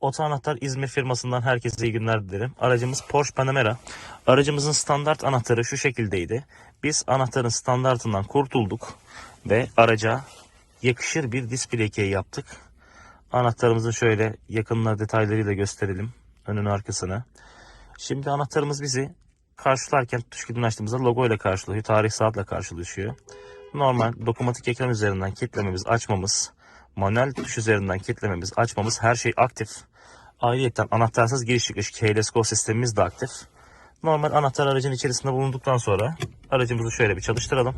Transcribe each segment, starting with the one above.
Oto Anahtar İzmir firmasından herkese iyi günler dilerim. Aracımız Porsche Panamera. Aracımızın standart anahtarı şu şekildeydi. Biz anahtarın standartından kurtulduk ve araca yakışır bir display key yaptık. Anahtarımızın şöyle yakınlar detaylarıyla gösterelim. Önünü arkasını. Şimdi anahtarımız bizi karşılarken tuş kilidini açtığımızda logo ile karşılıyor. Tarih saatle karşılaşıyor. Normal dokunmatik ekran üzerinden kilitlememiz, açmamız, manuel tuş üzerinden kilitlememiz, açmamız her şey aktif. Ayrıca anahtarsız giriş çıkış keyless go sistemimiz de aktif. Normal anahtar aracın içerisinde bulunduktan sonra aracımızı şöyle bir çalıştıralım.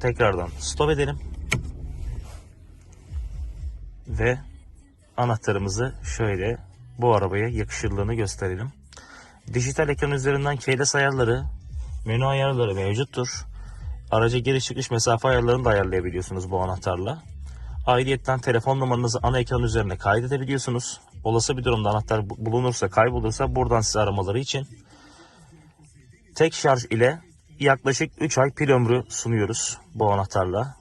Tekrardan stop edelim. Ve anahtarımızı şöyle bu arabaya yakışırlığını gösterelim. Dijital ekran üzerinden keyless ayarları, menü ayarları mevcuttur. Araca giriş çıkış mesafe ayarlarını da ayarlayabiliyorsunuz bu anahtarla. Ayrıyeten telefon numaranızı ana ekran üzerine kaydedebiliyorsunuz. Olası bir durumda anahtar bu- bulunursa, kaybolursa buradan size aramaları için tek şarj ile yaklaşık 3 ay pil ömrü sunuyoruz bu anahtarla.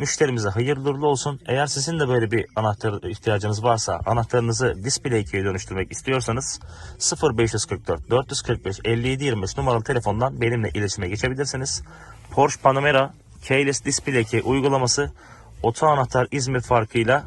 Müşterimize hayırlı uğurlu olsun. Eğer sizin de böyle bir anahtar ihtiyacınız varsa anahtarınızı display key'e dönüştürmek istiyorsanız 0544 445 57 25 numaralı telefondan benimle iletişime geçebilirsiniz. Porsche Panamera Keyless Display Key uygulaması oto anahtar İzmir farkıyla